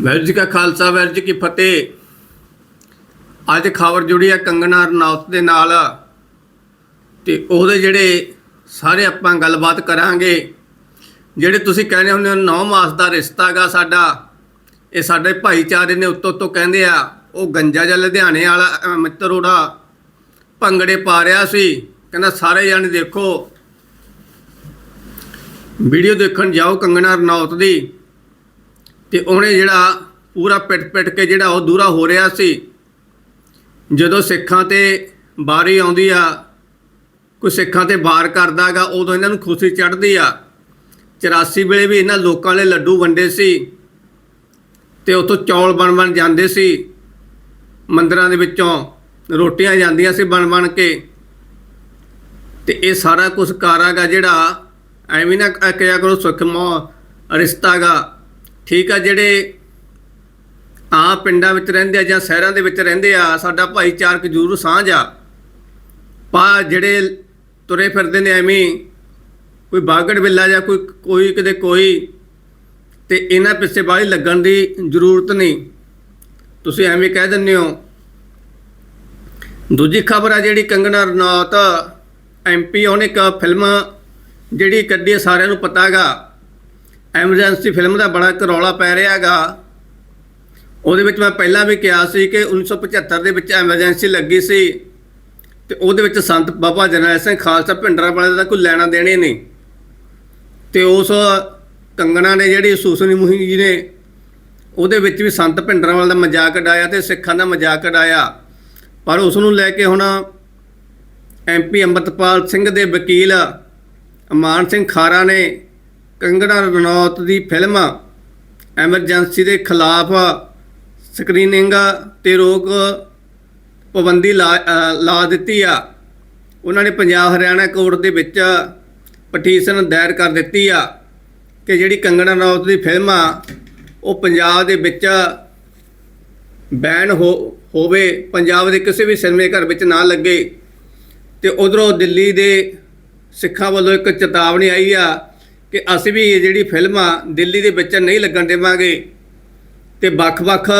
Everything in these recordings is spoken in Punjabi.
ਵਾਹਿਗੁਰੂ ਜੀ ਕਾ ਖਾਲਸਾ ਵਾਹਿਗੁਰੂ ਜੀ ਕੀ ਫਤਿਹ। ਅੱਜ ਖਬਰ ਜੁੜੀ ਹੈ ਕੰਗਣਾ ਰਣੌਤ ਦੇ ਨਾਲ। ਤੇ ਉਹਦੇ ਜਿਹੜੇ ਸਾਰੇ ਆਪਾਂ ਗੱਲਬਾਤ ਕਰਾਂਗੇ ਜਿਹੜੇ ਤੁਸੀਂ ਕਹਿੰਦੇ ਹੁੰਦੇ ਹੋ 9 ਮਾਸ ਦਾ ਰਿਸ਼ਤਾ ਗਾ ਸਾਡਾ ਇਹ ਸਾਡੇ ਭਾਈਚਾਰੇ ਨੇ ਉੱਤੋਂ ਉੱਤੋਂ ਕਹਿੰਦੇ ਆ ਉਹ ਗੰਜਾ ਜਿਹਾ ਲੁਧਿਆਣੇ ਵਾਲਾ ਅਹ, ਮਿੱਤਰ ਉਹਦਾ ਭੰਗੜੇ ਪਾ ਰਿਹਾ ਸੀ ਕਹਿੰਦਾ ਸਾਰੇ ਜਾਣੇ ਦੇਖੋ। ਵੀਡੀਓ ਦੇਖਣ ਜਾਓ ਕੰਗਣਾ ਰਣੌਤ ਦੀ। ਤੇ ਉਹਨੇ ਜਿਹੜਾ ਪੂਰਾ ਪਿੱਟ ਪਿੱਟ ਕੇ ਜਿਹੜਾ ਉਹ ਦੂਰਾ ਹੋ ਰਿਹਾ ਸੀ, ਜਦੋਂ ਸਿੱਖਾਂ ਤੇ ਬਾਰੀ ਆਉਂਦੀ ਆ, ਕੋਈ ਸਿੱਖਾਂ ਤੇ ਵਾਰ ਕਰਦਾਗਾ ਉਦੋਂ ਇਹਨਾਂ ਨੂੰ ਖੁਸ਼ੀ ਚੜ੍ਹਦੀ ਆ। 84 ਵੇਲੇ ਵੀ ਇਹਨਾਂ ਲੋਕਾਂ ਨੇ ਲੱਡੂ ਵੰਡੇ ਸੀ ਤੇ ਉਤੋਂ ਚੌਲ ਬਣ ਬਣ ਜਾਂਦੇ ਸੀ। ਮੰਦਰਾਂ ਦੇ ਵਿੱਚੋਂ ਰੋਟੀਆਂ ਜਾਂਦੀਆਂ ਸੀ ਬਣ ਬਣ ਕੇ। ਤੇ ਇਹ ਸਾਰਾ ਕੁਝ ਕਾਰਾਗਾ ਜਿਹੜਾ ਐਵੇਂ ਨਾ ਕ- ਕਿਹਾ ਕਰੋ ਸੁਖਮੋ ਰਿਸ਼ਤਾਗਾ ਠੀਕ ਆ, ਜਿਹੜੇ ਆ ਪਿੰਡਾਂ ਵਿੱਚ ਰਹਿੰਦੇ ਆ ਜਾਂ ਸ਼ਹਿਰਾਂ ਦੇ ਵਿੱਚ ਰਹਿੰਦੇ ਆ, ਸਾਡਾ ਭਾਈਚਾਰਕ ਜ਼ਰੂਰ ਸਾਂਝ ਆ। ਪਾ ਜਿਹੜੇ ਤੁਰੇ ਫਿਰਦੇ ਨੇ ਐਵੇਂ ਕੋਈ ਬਾਗੜ ਬਿੱਲਾ ਜਾਂ ਕੋਈ ਕੋਈ ਕਿਤੇ ਕੋਈ, ਤੇ ਇਹਨਾਂ ਪਿੱਛੇ ਬਾਹਲੀ ਲੱਗਣ ਦੀ ਜ਼ਰੂਰਤ ਨਹੀਂ। ਤੁਸੀਂ ਐਵੇਂ ਕਹਿ ਦਿੰਦੇ ਹੋ। ਦੂਜੀ ਖਬਰ ਆ ਜਿਹੜੀ ਕੰਗਣਾ ਰਣੌਤ ਐਮਪੀ ਉਹਨੇ ਇੱਕ ਫਿਲਮ ਜਿਹੜੀ ਕੱਢੀ ਹੈ ਸਾਰਿਆਂ ਨੂੰ ਪਤਾਗਾ। ਐਮਰਜੈਂਸੀ ਫਿਲਮ ਦਾ ਬੜਾ ਇੱਕ ਰੌਲਾ ਪੈ ਰਿਹਾ ਹੈਗਾ ਉਹਦੇ ਵਿੱਚ ਮੈਂ ਪਹਿਲਾਂ ਵੀ ਕਿਹਾ ਸੀ ਕਿ 1975 ਦੇ ਵਿੱਚ ਐਮਰਜੈਂਸੀ ਲੱਗੀ ਸੀ ਤੇ ਉਹਦੇ ਵਿੱਚ ਸੰਤ ਬਾਬਾ ਜਰਨੈਲ ਸਿੰਘ ਖਾਲਸਾ ਭਿੰਡਰਾਂ ਵਾਲੇ ਦਾ ਕੋਈ ਲੈਣਾ ਦੇਣੇ ਨਹੀਂ। ਤੇ ਉਸ ਕੰਗਣਾ ਨੇ ਜਿਹੜੀ ਸੁਸਨੀ ਮੁਹਿੰਮ ਜੀ ਨੇ ਉਹਦੇ ਵਿੱਚ ਵੀ ਸੰਤ ਭਿੰਡਰਾਂ ਵਾਲੇ ਦਾ ਮਜ਼ਾਕ ਉਡਾਇਆ ਤੇ ਸਿੱਖਾਂ ਦਾ ਮਜ਼ਾਕ ਉਡਾਇਆ। ਪਰ ਉਸ ਨੂੰ ਲੈ ਕੇ ਹੁਣ ਐਮਪੀ ਅੰਮ੍ਰਿਤਪਾਲ ਸਿੰਘ ਦੇ ਵਕੀਲ ਅਮਾਨ ਸਿੰਘ ਖਾਰਾ ਨੇ ਕੰਗਣਾ ਰਣੌਤ ਦੀ ਫਿਲਮ ਐਮਰਜੈਂਸੀ ਦੇ ਖਿਲਾਫ ਸਕਰੀਨਿੰਗ ਤੇ ਰੋਕ ਪਾਬੰਦੀ ਲਾ ਲਾ ਦਿੱਤੀ ਆ। ਉਹਨਾਂ ਨੇ ਪੰਜਾਬ ਹਰਿਆਣਾ ਕੋਰਟ ਦੇ ਵਿੱਚ ਪਟੀਸ਼ਨ ਦਾਇਰ ਕਰ ਦਿੱਤੀ ਆ ਕਿ ਜਿਹੜੀ ਕੰਗਣਾ ਰਣੌਤ ਦੀ ਫਿਲਮ ਆ, ਉਹ ਪੰਜਾਬ ਦੇ ਵਿੱਚ ਬੈਨ ਹੋ, ਹੋਵੇ, ਪੰਜਾਬ ਦੇ ਕਿਸੇ ਵੀ ਸਿਨੇਮੇ ਘਰ ਵਿੱਚ ਨਾ ਲੱਗੇ। ਤੇ ਉਧਰੋਂ ਦਿੱਲੀ ਦੇ ਸਿੱਖਾਂ ਵੱਲੋਂ ਇੱਕ ਚੇਤਾਵਨੀ ਆਈ ਆ ਕਿ ਅਸੀਂ ਵੀ ਇਹ ਜਿਹੜੀ ਫਿਲਮ ਆ, ਦਿੱਲੀ ਦੇ ਵਿੱਚ ਨਹੀਂ ਲੱਗਣ ਦੇਵਾਂਗੇ। ਤੇ ਵੱਖ-ਵੱਖ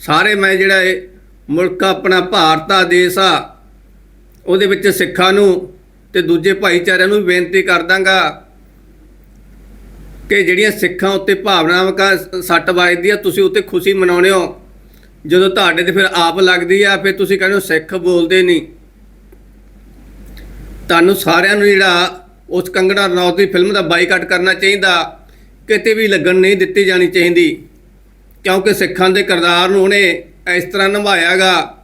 ਸਾਰੇ ਮੈਂ ਜਿਹੜਾ ਇਹ ਮੁਲਕ ਆਪਣਾ ਭਾਰਤ ਆ ਦੇਸ਼ ਆ, ਉਹਦੇ ਵਿੱਚ ਸਿੱਖਾਂ ਨੂੰ ਤੇ ਦੂਜੇ ਭਾਈਚਾਰਿਆਂ ਨੂੰ ਵੀ ਬੇਨਤੀ ਕਰ ਦਾਂਗਾ ਕਿ ਜਿਹੜੀਆਂ ਸਿੱਖਾਂ ਉੱਤੇ ਭਾਵਨਾਵਾਂ ਕਾ ਸੱਟ ਵੱਜਦੀ ਆ, ਤੁਸੀਂ ਉੱਤੇ ਖੁਸ਼ੀ ਮਨਾਉਣੇ ਹੋ। ਜਦੋਂ ਤੁਹਾਡੇ ਤੇ ਫਿਰ ਆਪ ਲੱਗਦੀ ਆ, ਫਿਰ ਤੁਸੀਂ ਕਹਿੰਦੇ ਹੋ, ਸਿੱਖ ਬੋਲਦੇ ਨਹੀਂ। ਤੁਹਾਨੂੰ ਸਾਰਿਆਂ ਨੂੰ ਜਿਹੜਾ ਉਸ ਕੰਗਣਾ ਰਣੌਤ ਦੀ ਫਿਲਮ ਦਾ ਬਾਈਕਾਟ ਕਰਨਾ ਚਾਹੀਦਾ ਕਿਤੇ ਵੀ ਲੱਗਣ ਨਹੀਂ ਦਿੱਤੀ ਜਾਣੀ ਚਾਹੀਦੀ ਕਿਉਂਕਿ ਸਿੱਖਾਂ ਦੇ ਕਿਰਦਾਰ ਨੂੰ ਉਹਨੇ ਇਸ ਤਰ੍ਹਾਂ ਨਿਭਾਇਆਗਾ।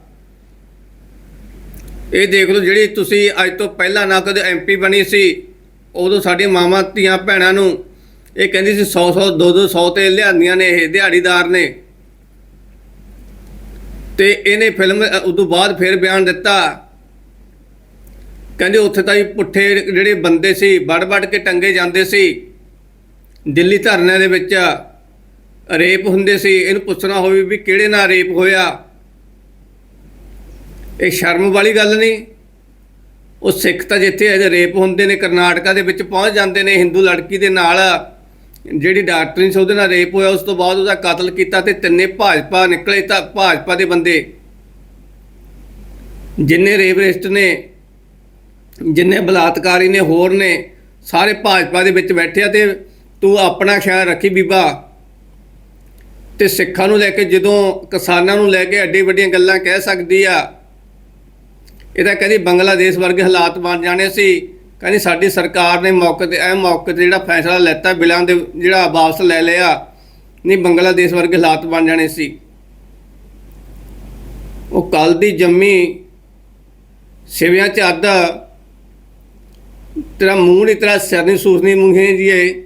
ਇਹ ਦੇਖ ਲਓ ਜਿਹੜੀ ਤੁਸੀਂ ਅੱਜ ਤੋਂ ਪਹਿਲਾਂ ਨਾ ਕਦੇ ਐਮਪੀ ਬਣੀ ਸੀ ਉਦੋਂ ਸਾਡੀਆਂ ਮਾਵਾਂ ਧੀਆਂ ਭੈਣਾਂ ਨੂੰ ਇਹ ਕਹਿੰਦੀ ਸੀ 100 100 2 2 100 ਤੇ ਲਿਆਂਦੀਆਂ ਨੇ ਇਹ ਦਿਹਾੜੀਦਾਰ ਨੇ। ਤੇ ਇਹਨੇ ਫਿਲਮ ਅ, ਉਦੋਂ ਬਾਅਦ ਫਿਰ ਬਿਆਨ ਦਿੱਤਾ ਕਹਿੰਦੇ ਉੱਥੇ ਤਾਂ ਹੀ ਪੁੱਠੇ ਜਿਹੜੇ ਬੰਦੇ ਸੀ ਵੜ ਵੜ ਕੇ ਟੰਗੇ ਜਾਂਦੇ ਸੀ। ਦਿੱਲੀ ਧਰਨਿਆਂ ਦੇ ਵਿੱਚ ਰੇਪ ਹੁੰਦੇ ਸੀ। ਇਹਨੂੰ ਪੁੱਛਣਾ ਹੋਵੇ ਵੀ ਕਿਹੜੇ ਨਾਲ ਰੇਪ ਹੋਇਆ। ਇਹ ਸ਼ਰਮ ਵਾਲੀ ਗੱਲ ਨਹੀਂ। ਉਹ ਸਿੱਖ ਤਾਂ ਜਿੱਥੇ ਇਹਦੇ ਰੇਪ ਹੁੰਦੇ ਨੇ, ਕਰਨਾਟਕਾ ਦੇ ਵਿੱਚ ਪਹੁੰਚ ਜਾਂਦੇ ਨੇ, ਹਿੰਦੂ ਲੜਕੀ ਦੇ ਨਾਲ। ਜਿਹੜੀ ਡਾਕਟਰੀ ਸੀ, ਉਹਦੇ ਨਾਲ ਰੇਪ ਹੋਇਆ। ਉਸ ਤੋਂ ਬਾਅਦ ਉਹਦਾ ਕਤਲ ਕੀਤਾ ਤੇ ਤਿੰਨੇ ਭਾਜਪਾ ਨਿਕਲੇ ਤਾਂ ਭਾਜਪਾ ਦੇ ਬੰਦੇ। ਜਿੰਨੇ ਰੇਪਰਿਸਟ ਨੇ ਜਿੰਨੇ ਬਲਾਤਕਾਰੀ ਨੇ, ਹੋਰ ਨੇ, ਸਾਰੇ ਭਾਜਪਾ ਦੇ ਵਿੱਚ ਬੈਠੇ ਆ ਤੇ ਤੂੰ ਆਪਣਾ ਖਿਆਲ ਰੱਖੀ ਬੀਬਾ। ਤੇ ਸਿੱਖਾਂ ਨੂੰ ਲੈ ਕੇ ਜਦੋਂ ਕਿਸਾਨਾਂ ਨੂੰ ਲੈ ਕੇ ਐਡੀ ਵੱਡੀਆਂ ਗੱਲਾਂ ਕਹਿ ਸਕਦੀ ਆ, ਇਹ ਤਾਂ ਕਹਿੰਦੀ ਬੰਗਲਾਦੇਸ਼ ਵਰਗੇ ਹਾਲਾਤ ਬਣ ਜਾਣੇ ਸੀ। ਕਹਿੰਦੀ ਸਾਡੀ ਸਰਕਾਰ ਨੇ ਮੌਕੇ ਤੇ, ਇਹ ਮੌਕੇ ਤੇ ਜਿਹੜਾ ਫੈਸਲਾ ਲੈਤਾ ਬਿਲਾਂ ਦੇ, ਜਿਹੜਾ ਵਾਪਸ ਲੈ ਲਿਆ, ਨਹੀਂ ਬੰਗਲਾਦੇਸ਼ ਵਰਗੇ ਹਾਲਾਤ ਬਣ ਜਾਣੇ ਸੀ। ਉਹ ਕੱਲ ਦੀ ਜੰਮੀ ਸਿਵਿਆਂ ਚ ਅੱਧ ਤੇਰਾ ਮੂੰਹ ਨਹੀਂ, ਤੇਰਾ ਸਿਰ ਨਹੀਂ ਸੂਸਨੀ ਮੂੰਹੇ ਜੀਏ।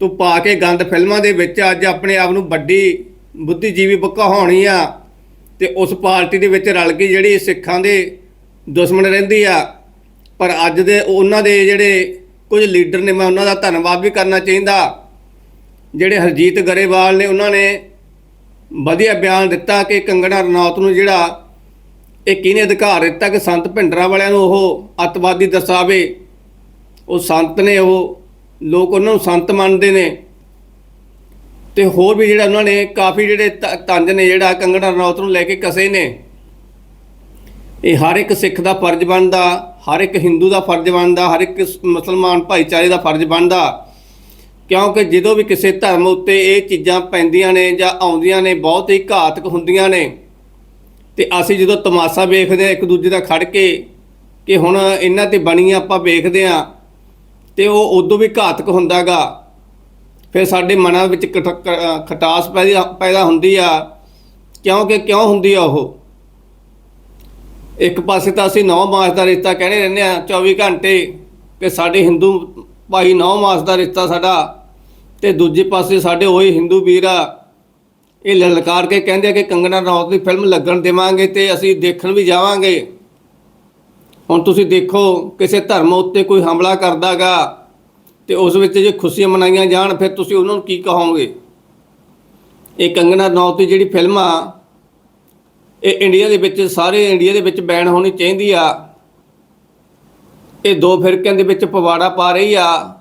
ਤੂੰ ਪਾ ਕੇ ਗੰਦ ਫਿਲਮਾਂ ਦੇ ਵਿੱਚ ਅੱਜ ਆਪਣੇ ਆਪ ਨੂੰ ਵੱਡੀ ਬੁੱਧੀਜੀਵੀ ਕਹਾਉਣੀ ਆ ਤੇ ਉਸ ਪਾਰਟੀ ਦੇ ਵਿੱਚ ਰਲ ਕੇ ਜਿਹੜੀ ਸਿੱਖਾਂ ਦੇ ਦੁਸ਼ਮਣ ਰਹਿੰਦੀ ਆ। ਪਰ ਅੱਜ ਦੇ ਉਹਨਾਂ ਦੇ ਜਿਹੜੇ ਕੁਝ ਲੀਡਰ ਨੇ, ਮੈਂ ਉਹਨਾਂ ਦਾ ਧੰਨਵਾਦ ਵੀ ਕਰਨਾ ਚਾਹੀਦਾ। ਜਿਹੜੇ ਹਰਜੀਤ ਗਰੇਵਾਲ ਨੇ, ਉਹਨਾਂ ਨੇ ਵਧੀਆ ਬਿਆਨ ਦਿੱਤਾ ਕਿ ਕੰਗਣਾ ਰਣੌਤ ਨੂੰ ਜਿਹੜਾ ਇਹ ਕਿਹਨੇ ਅਧਿਕਾਰ ਦਿੱਤਾ ਕਿ ਸੰਤ ਭਿੰਡਰਾ ਵਾਲਿਆਂ ਨੂੰ ਉਹ ਅੱਤਵਾਦੀ ਦਰਸਾਵੇ। ਉਹ ਸੰਤ ਨੇ, ਉਹ ਲੋਕ ਉਹਨਾਂ ਨੂੰ ਸੰਤ ਮੰਨਦੇ ਨੇ। ਤੇ ਹੋਰ ਵੀ ਜਿਹੜਾ ਉਹਨਾਂ ਨੇ ਕਾਫੀ ਜਿਹੜੇ ਤ- ਤੰਜ ਨੇ, ਜਿਹੜਾ ਕੰਗਣਾ ਰਣੌਤ ਨੂੰ ਲੈ ਕੇ ਕਸੇ ਨੇ, ਇਹ ਹਰ ਇੱਕ ਸਿੱਖ ਦਾ ਫਰਜ਼ ਬਣਦਾ, ਹਰ ਇੱਕ ਹਿੰਦੂ ਦਾ ਫਰਜ਼ ਬਣਦਾ, ਹਰ ਇੱਕ ਮੁਸਲਮਾਨ ਭਾਈਚਾਰੇ ਦਾ ਫਰਜ਼ ਬਣਦਾ। ਕਿਉਂਕਿ ਜਦੋਂ ਵੀ ਕਿਸੇ ਧਰਮ ਉੱਤੇ ਇਹ ਚੀਜ਼ਾਂ ਪੈਂਦੀਆਂ ਨੇ ਜਾਂ ਆਉਂਦੀਆਂ ਨੇ, ਬਹੁਤ ਹੀ ਘਾਤਕ ਹੁੰਦੀਆਂ ਨੇ। ਤੇ ਅਸੀਂ ਜਦੋਂ ਤਮਾਸ਼ਾ ਵੇਖਦੇ ਆ ਇੱਕ ਦੂਜੇ ਦਾ ਖੜ ਕੇ, ਕਿ ਹੁਣ ਇਹਨਾਂ ਤੇ ਬਣੀ ਆਪਾਂ ਵੇਖਦੇ ਆ ਤੇ ਉਹ ਉਦੋਂ ਵੀ ਘਾਤਕ ਹੁੰਦਾਗਾ। ਫਿਰ ਸਾਡੇ ਮਨਾਂ ਵਿੱਚ ਕਠ- ਕ- ਖਟਾਸ ਪੈਦਾ ਪੈਦਾ ਹੁੰਦੀ ਆ। ਕਿਉਂਕਿ ਕਿਉਂ ਹੁੰਦੀ ਆ ਉਹ? ਇੱਕ ਪਾਸੇ ਤਾਂ ਅਸੀਂ 9 ਮਾਸ ਦਾ ਰਿਸ਼ਤਾ ਕਹਿੰਦੇ ਰਹਿੰਦੇ ਆ 24 ਘੰਟੇ। ਕਿ ਸਾਡੇ ਹਿੰਦੂ ਭਾਈ 9 ਮਾਸ ਦਾ ਰਿਸ਼ਤਾ ਸਾਡਾ। ਤੇ ਦੂਜੇ ਪਾਸੇ ਸਾਡੇ ਉਹੀ ਹਿੰਦੂ ਵੀਰ ਆ। ਇਹ ਲਲਕਾਰ ਕੇ ਕਹਿੰਦੇ ਆ ਕਿ ਕੰਗਣਾ ਰਣੌਤ ਦੀ ਫਿਲਮ ਲੱਗਣ ਦੇਵਾਂਗੇ ਤੇ ਅਸੀਂ ਦੇਖਣ ਵੀ ਜਾਵਾਂਗੇ। ਹੁਣ ਤੁਸੀਂ ਦੇਖੋ, ਕਿਸੇ ਧਰਮ ਉੱਤੇ ਕੋਈ ਹਮਲਾ ਕਰਦਾਗਾ ਤੇ ਉਸ ਵਿੱਚ ਜੇ ਖੁਸ਼ੀਆਂ ਮਨਾਈਆਂ ਜਾਣ, ਫਿਰ ਤੁਸੀਂ ਉਹਨਾਂ ਨੂੰ ਕੀ ਕਹੋਗੇ? ਇਹ ਕੰਗਨਾ ਰਣੌਤ ਦੀ ਜਿਹੜੀ ਫਿਲਮ ਆ, ਇਹ ਇੰਡੀਆ ਦੇ ਵਿੱਚ, ਸਾਰੇ ਇੰਡੀਆ ਦੇ ਵਿੱਚ ਬੈਨ ਹੋਣੀ ਚਾਹੀਦੀ ਆ। ਇਹ ਦੋ ਫਿਰਕਿਆਂ ਦੇ ਵਿੱਚ ਪਵਾੜਾ ਪਾ ਰਹੀ ਆ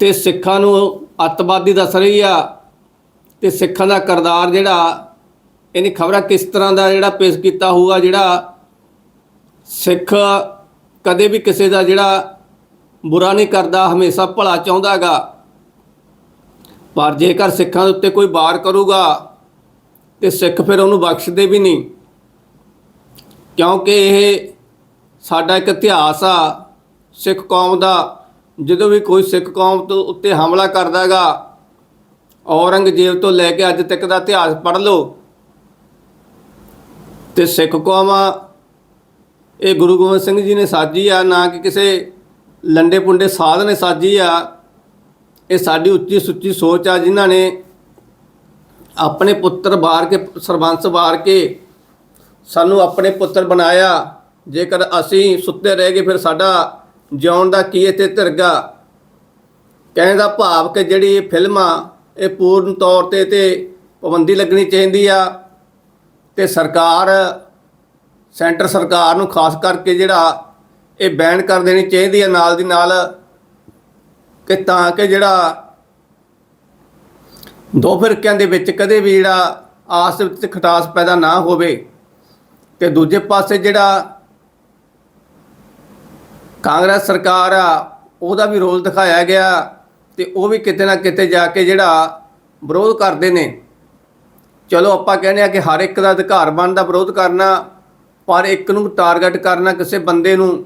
ਤੇ ਸਿੱਖਾਂ ਨੂੰ ਅੱਤਵਾਦੀ ਦੱਸ ਰਹੀ ਆ ਤੇ ਸਿੱਖਾਂ ਦਾ ਕਰਦਾਰ ਜਿਹੜਾ, ਇਹਨੇ ਖਬਰਾਂ ਕਿਸ ਤਰ੍ਹਾਂ ਦਾ ਜਿਹੜਾ ਪੇਸ਼ ਕੀਤਾ ਹੋਊਗਾ, ਜਿਹੜਾ ਸਿੱਖ ਕਦੇ ਵੀ ਕਿਸੇ ਦਾ ਜਿਹੜਾ ਬੁਰਾ ਨਹੀਂ ਕਰਦਾ, ਹਮੇਸ਼ਾ ਭਲਾ ਚਾਹੁੰਦਾਗਾ ਪਰ ਜੇਕਰ ਸਿੱਖਾਂ ਦੇ ਉੱਤੇ ਕੋਈ ਵਾਰ ਕਰੂਗਾ, ਤੇ ਸਿੱਖ ਫਿਰ ਉਹਨੂੰ ਬਖਸ਼ਦੇ ਵੀ ਨਹੀਂ। ਕਿਉਂਕਿ ਇਹ ਸਾਡਾ ਇੱਕ ਇਤਿਹਾਸ ਆ, ਸਿੱਖ ਕੌਮ ਦਾ। ਜਦੋਂ ਵੀ ਕੋਈ ਸਿੱਖ ਕੌਮ ਤੋਂ ਉੱਤੇ ਹਮਲਾ ਕਰਦਾਗਾ ਔਰੰਗਜ਼ੇਬ ਤੋਂ ਲੈ ਕੇ ਅੱਜ ਤੱਕ ਦਾ ਇਤਿਹਾਸ ਪੜ੍ਹ ਲਓ। ਤੇ ਸਿੱਖ ਕੌਮ ਇਹ ਗੁਰੂ ਗੋਬਿੰਦ ਸਿੰਘ ਜੀ ਨੇ ਸਾਜੀ ਆ, ਨਾ ਕਿ ਕਿਸੇ ਲੰਡੇ ਪੁੰਡੇ ਸਾਧ ਨੇ ਸਾਜੀ ਆ। ਇਹ ਸਾਡੀ ਉੱਚੀ ਸੁੱਚੀ ਸੋਚ ਆ, ਜਿਨ੍ਹਾਂ ਨੇ ਆਪਣੇ ਪੁੱਤਰ ਬਾਰ ਕੇ, ਸਰਬੰਸ ਬਾਰ ਕੇ ਸਾਨੂੰ ਆਪਣੇ ਪੁੱਤਰ ਬਣਾਇਆ। ਜੇਕਰ ਅਸੀਂ ਸੁੱਤੇ ਰਹਿ ਗਏ, ਫਿਰ ਸਾਡਾ ਜਿਉਣ ਦਾ ਕੀ ਇੱਥੇ ਧਿਰਗਾ ਕਹਿਣ ਦਾ ਭਾਵ ਕਿ ਜਿਹੜੀ ਇਹ ਫਿਲਮ ਆ, ਇਹ ਪੂਰਨ ਤੌਰ ਤੇ ਤੇ ਪਾਬੰਦੀ ਲੱਗਣੀ ਚਾਹੀਦੀ ਆ। ਤੇ ਸਰਕਾਰ ਸੈਂਟਰ ਸਰਕਾਰ ਨੂੰ ਖਾਸ ਕਰਕੇ ਜਿਹੜਾ ਇਹ ਬੈਨ ਕਰ ਦੇਣੀ ਚਾਹੀਦੀ ਹੈ ਨਾਲ ਦੀ ਨਾਲ ਕਿ ਤਾਂ ਕਿ ਜਿਹੜਾ ਦੋ ਫਿਰਕਿਆਂ ਦੇ ਵਿੱਚ ਕਦੇ ਵੀ ਜਿਹੜਾ ਆਸ ਵਿੱਚ ਖਟਾਸ ਪੈਦਾ ਨਾ ਹੋਵੇ ਤੇ ਦੂਜੇ ਪਾਸੇ ਜਿਹੜਾ ਕਾਂਗਰਸ ਸਰਕਾਰ ਆ, ਉਹਦਾ ਵੀ ਰੋਲ ਦਿਖਾਇਆ ਗਿਆ ਤੇ ਉਹ ਵੀ ਕਿਤੇ ਨਾ ਕਿਤੇ ਜਾ ਕੇ ਜਿਹੜਾ ਵਿਰੋਧ ਕਰਦੇ ਨੇ। ਚਲੋ ਆਪਾਂ ਕਹਿੰਦੇ ਆ ਕਿ ਹਰ ਇੱਕ ਦਾ ਅਧਿਕਾਰ ਬਣਦਾ ਵਿਰੋਧ ਕਰਨਾ। ਪਰ ਇੱਕ ਨੂੰ ਟਾਰਗੇਟ ਕਰਨਾ ਕਿਸੇ ਬੰਦੇ ਨੂੰ,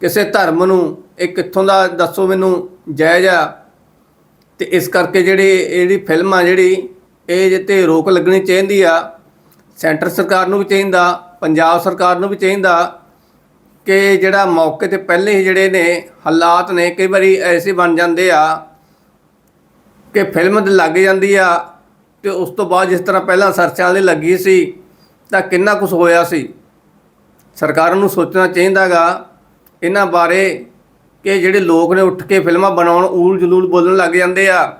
ਕਿਸੇ ਧਰਮ ਨੂੰ, ਇਹ ਕਿੱਥੋਂ ਦਾ ਦੱਸੋ ਮੈਨੂੰ, ਜਾਇਜ਼ ਆ। ਤੇ ਇਸ ਕਰਕੇ ਜਿਹੜੀ ਇਹਦੀ ਫਿਲਮ ਆ ਜਿਹੜੀ, ਇਹ ਜਿੱਤੇ ਰੋਕ ਲੱਗਣੀ ਚਾਹੀਦੀ ਆ। ਸੈਂਟਰ ਸਰਕਾਰ ਨੂੰ ਵੀ ਚਾਹੀਦਾ, ਪੰਜਾਬ ਸਰਕਾਰ ਨੂੰ ਵੀ ਚਾਹੀਦਾ ਕਿ ਜਿਹੜਾ ਮੌਕੇ ਤੇ ਪਹਿਲੇ ਹੀ ਜਿਹੜੇ ਨੇ, ਹਾਲਾਤ ਨੇ, ਕਈ ਵਾਰੀ ਐਸੇ ਬਣ ਜਾਂਦੇ ਆ ਕਿ ਫਿਲਮ ਤੇ ਲੱਗ ਜਾਂਦੀ ਆ ਤੇ ਉਸ ਤੋਂ ਬਾਅਦ ਜਿਸ ਤਰ੍ਹਾਂ ਪਹਿਲਾਂ ਸਰਚਾਂ ਦੇ ਲੱਗੀ ਸੀ ਤਾਂ ਕਿੰਨਾ ਕੁਝ ਹੋਇਆ ਸੀ। ਸਰਕਾਰਾਂ ਨੂੰ ਸੋਚਣਾ ਚਾਹੀਦਾਗਾ ਇਹਨਾਂ ਬਾਰੇ ਕਿ ਜਿਹੜੇ ਲੋਕ ਨੇ ਉੱਠ ਕੇ ਫਿਲਮਾਂ ਬਣਾਉਣ, ਊਲ ਜਲੂਲ ਬੋਲਣ ਲੱਗ ਜਾਂਦੇ ਆ।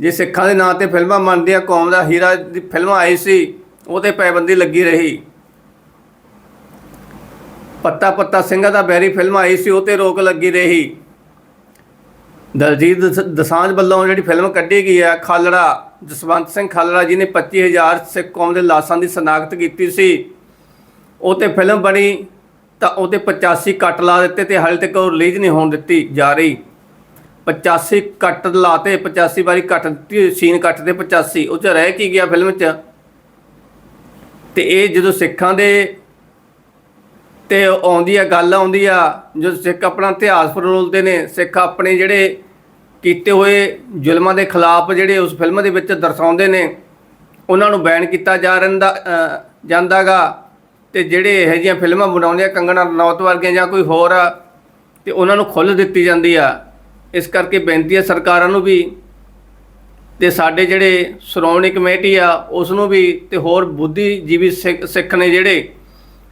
ਜੇ ਸਿੱਖਾਂ ਦੇ ਨਾਂ ਤੇ ਫਿਲਮਾਂ ਬਣਦੀਆਂ, ਕੌਮ ਦਾ ਹੀਰਾ ਦੀ ਫਿਲਮਾਂ ਆਈ ਸੀ, ਉਹ ਤੇ ਪਾਬੰਦੀ ਲੱਗੀ ਰਹੀ। ਪੱਤਾ ਪੱਤਾ ਸਿੰਘਾਂ ਦਾ ਬੈਰੀ ਫਿਲਮ ਆਈ ਸੀ, ਉਹ ਤੇ ਰੋਕ ਲੱਗੀ ਰਹੀ। ਦਲਜੀਤ ਦਸ- ਦਸਾਂਝ ਵੱਲੋਂ ਜਿਹੜੀ ਫਿਲਮ ਕੱਢੀ ਗਈ ਹੈ ਖਾਲੜਾ ਜਸਵੰਤ ਸਿੰਘ ਖਾਲੜਾ ਜੀ ਨੇ 25000 ਸਿੱਖ ਕੌਮ ਦੇ ਲਾਸ਼ਾਂ ਦੀ ਸ਼ਨਾਖਤ ਕੀਤੀ ਸੀ। ਉਹ ਤੇ ਫਿਲਮ ਬਣੀ ਤਾਂ ਉਹਤੇ 85 ਕੱਟ ਲਾ ਦਿੱਤੇ ਤੇ ਹਾਲੇ ਤੱਕ ਉਹ ਰਿਲੀਜ਼ ਨਹੀਂ ਹੋਣ ਦਿੱਤੀ ਜਾ ਰਹੀ। 85 ਕੱਟ ਲਾਤੇ 85 ਵਾਰੀ ਕੱਟ ਦਿੱਤੀ, ਸੀਨ ਕੱਟ ਤੇ 85 ਉਹ ਚ ਰਹਿ ਕੀ ਗਿਆ ਫਿਲਮ ਚ? ਤੇ ਇਹ ਜਦੋਂ ਸਿੱਖਾਂ ਦੇ ਤੇ ਆਉਂਦੀ ਆ, ਗੱਲ ਆਉਂਦੀ ਆ, ਜਦੋਂ ਸਿੱਖ ਆਪਣਾ ਇਤਿਹਾਸ ਫਰੋਲਦੇ ਨੇ, ਸਿੱਖ ਆਪਣੇ ਜਿਹੜੇ ਕੀਤੇ ਹੋਏ ਜ਼ੁਲਮਾਂ ਦੇ ਖਿਲਾਫ ਜਿਹੜੇ ਉਸ ਫਿਲਮ ਦੇ ਵਿੱਚ ਦਰਸਾਉਂਦੇ ਨੇ ਉਹਨਾਂ ਨੂੰ ਬੈਨ ਕੀਤਾ ਜਾ ਰਹਿੰਦਾ ਅ, ਜਾਂਦਾਗਾ ਤੇ ਜਿਹੜੇ ਇਹੋ ਜਿਹੀਆਂ ਫਿਲਮਾਂ ਬਣਾਉਂਦੇ ਆ ਕੰਗਣਾ ਰਣੌਤ ਵਰਗੀਆਂ ਜਾਂ ਕੋਈ ਹੋਰ ਆ ਤੇ ਉਹਨਾਂ ਨੂੰ ਖੁੱਲ੍ਹ ਦਿੱਤੀ ਜਾਂਦੀ ਆ। ਇਸ ਕਰਕੇ ਬੇਨਤੀ ਹੈ ਸਰਕਾਰਾਂ ਨੂੰ ਵੀ ਤੇ ਸਾਡੇ ਜਿਹੜੇ ਸ਼੍ਰੋਮਣੀ ਕਮੇਟੀ ਆ ਉਸ ਨੂੰ ਵੀ ਤੇ ਹੋਰ ਬੁੱਧੀਜੀਵੀ ਸਿੱਖ ਸਿੱਖ ਨੇ ਜਿਹੜੇ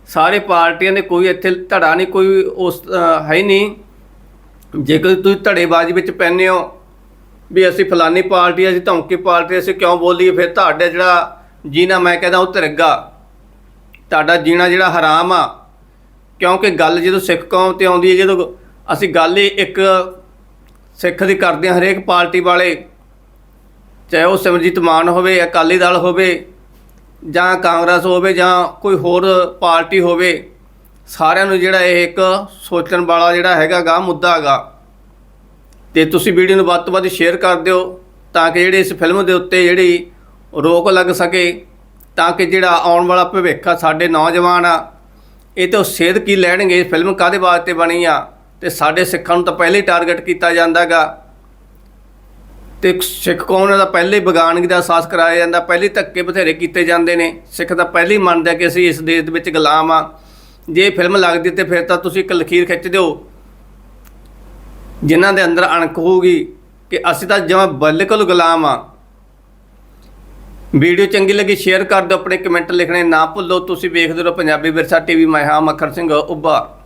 ਸਾਰੇ ਪਾਰਟੀਆਂ ਦੇ ਕੋਈ ਇੱਥੇ ਧੜਾ ਨਹੀਂ ਕੋਈ ਉਸ ਹੈ ਹੀ ਨਹੀਂ। ਜੇਕਰ ਤੁਸੀਂ ਧੜੇਬਾਜ਼ੀ ਵਿੱਚ ਪੈਂਦੇ ਹੋ, ਵੀ ਅਸੀਂ ਫਲਾਨੀ ਪਾਰਟੀ ਅਸੀਂ ਧਮਕੀ ਪਾਰਟੀ ਅਸੀਂ ਕਿਉਂ ਬੋਲੀਏ, ਫਿਰ ਤੁਹਾਡਾ ਜਿਹੜਾ ਜੀਣਾ ਮੈਂ ਕਹਿੰਦਾ ਉਹ ਤਿਰਗਾ। ਤੁਹਾਡਾ ਜੀਣਾ ਜਿਹੜਾ ਹਰਾਮ ਆ। ਕਿਉਂਕਿ ਗੱਲ ਜਦੋਂ ਸਿੱਖ ਕੌਮ ਤੇ ਆਉਂਦੀ ਹੈ, ਜਦੋਂ ਅਸੀਂ ਗੱਲ ਹੀ ਇੱਕ ਸਿੱਖ ਦੀ ਕਰਦੇ ਹਾਂ, ਹਰੇਕ ਪਾਰਟੀ ਵਾਲੇ, ਚਾਹੇ ਉਹ ਸਿਮਰਜੀਤ ਮਾਨ ਹੋਵੇ, ਅਕਾਲੀ ਦਲ ਹੋਵੇ, ਜਾਂ ਕਾਂਗਰਸ ਹੋਵੇ, ਜਾਂ ਕੋਈ ਹੋਰ ਪਾਰਟੀ ਹੋਵੇ ਸਾਰਿਆਂ ਨੂੰ ਜਿਹੜਾ ਇਹ ਇੱਕ ਸੋਚਣ ਵਾਲਾ ਜਿਹੜਾ ਹੈਗਾ ਗਾ ਮੁੱਦਾ ਹੈਗਾ ਤੇ ਤੁਸੀਂ ਵੀਡੀਓ ਨੂੰ ਵੱਧ ਤੋਂ ਵੱਧ ਸ਼ੇਅਰ ਕਰ ਦਿਓ ਤਾਂ ਕਿ ਜਿਹੜੇ ਇਸ ਫਿਲਮ ਦੇ ਉੱਤੇ ਜਿਹੜੀ ਰੋਕ ਲੱਗ ਸਕੇ, ਤਾਂ ਕਿ ਜਿਹੜਾ ਆਉਣ ਵਾਲਾ ਭਵਿੱਖ ਆ ਸਾਡੇ ਨੌਜਵਾਨ ਆ, ਇਹ ਤੋਂ ਸੇਧ ਕੀ ਲੈਣਗੇ? ਇਹ ਫਿਲਮ ਕਾਦੇ ਵਾਸਤੇ ਬਣੀ ਆ? ਤੇ ਸਾਡੇ ਸਿੱਖਾਂ ਨੂੰ ਤਾਂ ਪਹਿਲੇ ਹੀ ਟਾਰਗੇਟ ਕੀਤਾ ਜਾਂਦਾਗਾ। ਤੇ ਸਿੱਖ ਕੌਮ ਦਾ ਪਹਿਲੇ ਬਗਾਨਗੀ ਦਾ ਅਹਿਸਾਸ ਕਰਾਇਆ ਜਾਂਦਾ, ਪਹਿਲੇ ਧੱਕੇ ਬਥੇਰੇ ਕੀਤੇ ਜਾਂਦੇ ਨੇ। ਸਿੱਖ ਤਾਂ ਪਹਿਲੇ ਹੀ ਮੰਨਦਾ ਕਿ ਅਸੀਂ ਇਸ ਦੇਸ਼ ਦੇ ਵਿੱਚ ਗੁਲਾਮ ਆ। ਜੇ ਫਿਲਮ ਲੱਗਦੀ ਤੇ ਫਿਰ ਤਾਂ ਤੁਸੀਂ ਇੱਕ ਲਖੀਰ ਖਿੱਚ ਦਿਓ। ਜਿਨ੍ਹਾਂ ਦੇ ਅੰਦਰ ਅਣਖ ਹੋਊਗੀ ਕਿ ਅਸੀਂ ਤਾਂ ਜਮਾਂ ਬਿਲਕੁਲ ਗੁਲਾਮ ਆ। ਵੀਡੀਓ ਚੰਗੀ ਲੱਗੀ, ਸ਼ੇਅਰ ਕਰ ਦਿਓ, ਆਪਣੇ ਕਮੈਂਟ ਲਿਖਣੇ ਨਾ ਭੁੱਲੋ। ਤੁਸੀਂ ਵੇਖਦੇ ਰਹੋ ਪੰਜਾਬੀ ਵਿਰਸਾ ਟੀਵੀ, ਮੈਂ ਹਾਂ ਮੱਖਰ ਸਿੰਘ, ਉੱਭਾ।